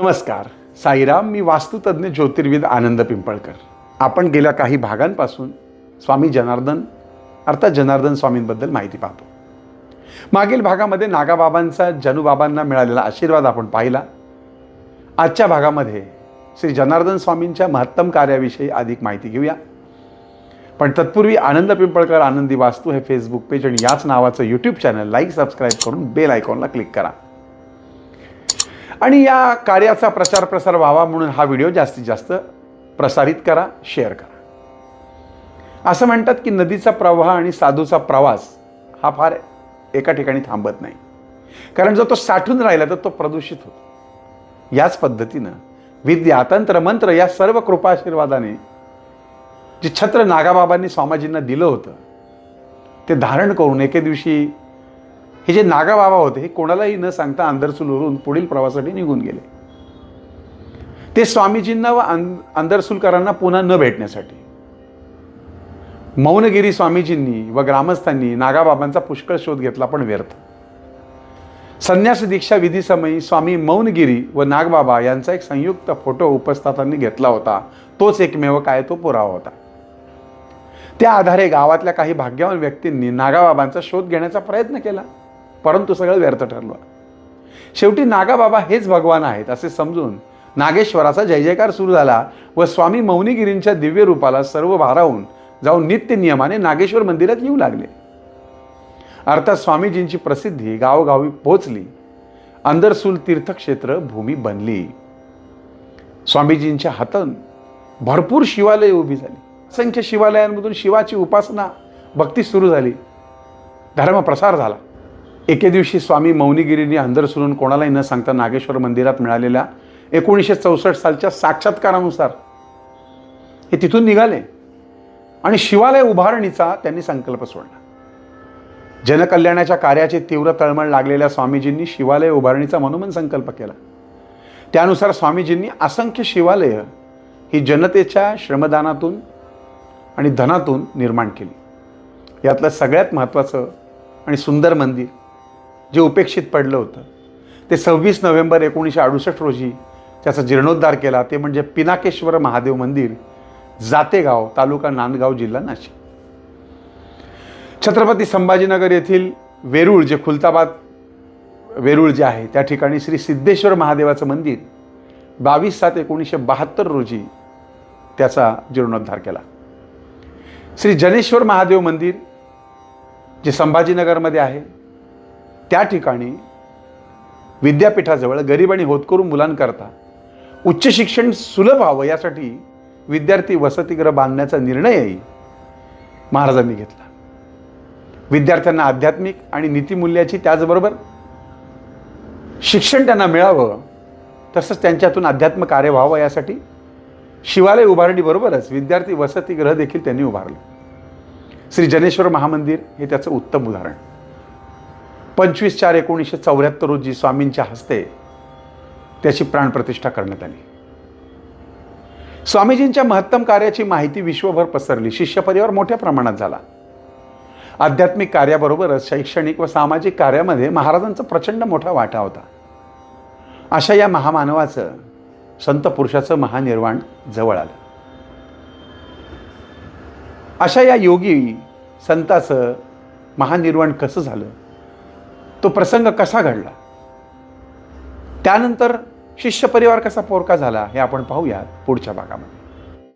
नमस्कार. साईराम मी वास्तुतज्ञ ज्योतिर्विद आनंद पिंपळकर. आपण गेल्या काही भागांपासून स्वामी जनार्दन अर्थात जनार्दन स्वामींबद्दल माहिती पाहतो. मागील भागामध्ये नागाबाबांचा जनुबाबांना मिळालेला आशीर्वाद आपण पाहिला. आजच्या भागामध्ये श्री जनार्दन स्वामींच्या महत्तम कार्याविषयी अधिक माहिती घेऊया. पण तत्पूर्वी आनंद पिंपळकर आनंदी वास्तू हे फेसबुक पेज आणि याच नावाचं यूट्यूब चॅनल लाईक सबस्क्राईब करून बेल आयकॉनला क्लिक करा. आणि या कार्याचा प्रचार प्रसार व्हावा म्हणून हा व्हिडिओ जास्तीत जास्त प्रसारित करा शेअर करा. असं म्हणतात की नदीचा प्रवाह आणि साधूचा प्रवास हा फार एका ठिकाणी थांबत नाही. कारण जर तो साठून राहिला तर तो प्रदूषित होतो. याच पद्धतीनं विद्या तंत्र मंत्र या सर्व कृपाशीर्वादाने जे छत्र नागाबाबांनी स्वामीजींना दिलं होतं ते धारण करून एके दिवशी हे जे नागाबाबा होते हे कोणालाही न सांगता आंदरसूलवरून पुढील प्रवासासाठी निघून गेले. ते स्वामीजींना व अं आंदरसूलकरांना पुन्हा न भेटण्यासाठी. मौनगिरी स्वामीजींनी व ग्रामस्थांनी नागाबाबांचा पुष्कळ शोध घेतला पण व्यर्थ. संन्यास दीक्षा विधीसमयी स्वामी मौनगिरी व नागबाबा यांचा एक संयुक्त फोटो उपस्थातांनी घेतला होता. तोच एकमेव काय तो पुरावा होता. त्या आधारे गावातल्या काही भाग्यवान व्यक्तींनी नागाबाबांचा शोध घेण्याचा प्रयत्न केला. परंतु सगळं व्यर्थ ठरलं. शेवटी नागाबाबा हेच भगवान आहेत असे समजून नागेश्वराचा जय जयकार सुरू झाला व स्वामी मौनीगिरींच्या दिव्य रूपाला सर्व भारावून जाऊन नित्य नियमाने नागेश्वर मंदिरात येऊ लागले. अर्थात स्वामीजींची प्रसिद्धी गावोगावी पोहोचली अंदरसूल तीर्थक्षेत्र भूमी बनली. स्वामीजींच्या हातून भरपूर शिवालये उभी झाली. असंख्य शिवालयांमधून शिवाची उपासना भक्ती सुरू झाली. धर्मप्रसार झाला. एके दिवशी स्वामी मौनीगिरींनी अंदरसुरून कोणालाही न सांगता नागेश्वर मंदिरात मिळालेल्या एकोणीसशे चौसष्ट सालच्या साक्षात्कारानुसार हे तिथून निघाले. आणि शिवालय उभारणीचा त्यांनी संकल्प सोडला. जनकल्याणाच्या कार्याची तीव्र तळमळ लागलेल्या स्वामीजींनी शिवालय उभारणीचा मनोमन संकल्प केला. त्यानुसार स्वामीजींनी असंख्य शिवालयं ही जनतेच्या श्रमदानातून आणि धनातून निर्माण केली. यातलं सगळ्यात महत्त्वाचं आणि सुंदर मंदिर जे उपेक्षित पडलं होतं. ते सव्वीस नोव्हेंबर एकोणीसशे अडुसष्ट रोजी त्याचा जीर्णोद्धार केला. ते म्हणजे पिनाकेश्वर महादेव मंदिर जातेगाव तालुका नांदगाव जिल्हा नाशिक. छत्रपती संभाजीनगर येथील वेरूळ जे खुलताबाद वेरूळ जे आहे त्या ठिकाणी श्री सिद्धेश्वर महादेवाचं मंदिर बावीस सात एकोणीसशे बहात्तर रोजी त्याचा जीर्णोद्धार केला. श्री जनेश्वर महादेव मंदिर जे संभाजीनगरमध्ये आहे त्या ठिकाणी विद्यापीठाजवळ गरीब आणि होतकरू मुलांकरता उच्च शिक्षण सुलभ व्हावं यासाठी विद्यार्थी वसतिगृह बांधण्याचा निर्णयही महाराजांनी घेतला. विद्यार्थ्यांना आध्यात्मिक आणि नीतिमूल्याची त्याचबरोबर शिक्षण त्यांना मिळावं तसंच त्यांच्यातून अध्यात्म कार्य व्हावं यासाठी शिवालय उभारणीबरोबरच विद्यार्थी वसतिगृह देखील त्यांनी उभारलं. श्री जनेश्वर महामंदिर हे त्याचं उत्तम उदाहरण. पंचवीस चार एकोणीसशे चौऱ्याहत्तर रोजी स्वामींच्या हस्ते त्याची प्राणप्रतिष्ठा करण्यात आली. स्वामीजींच्या महत्तम कार्याची माहिती विश्वभर पसरली. शिष्य परिवार मोठ्या प्रमाणात झाला. आध्यात्मिक कार्याबरोबरच शैक्षणिक व सामाजिक कार्यामध्ये महाराजांचा प्रचंड मोठा वाटा होता. अशा या महामानवाचं संत पुरुषाचं महानिर्वाण जवळ आलं. अशा या योगी संताचं महानिर्वाण कसं झालं? तो प्रसंग कसा घडला? त्यानंतर शिष्य परिवार कसा पोरका झाला हे आपण पाहूयात पुढच्या भागामध्ये.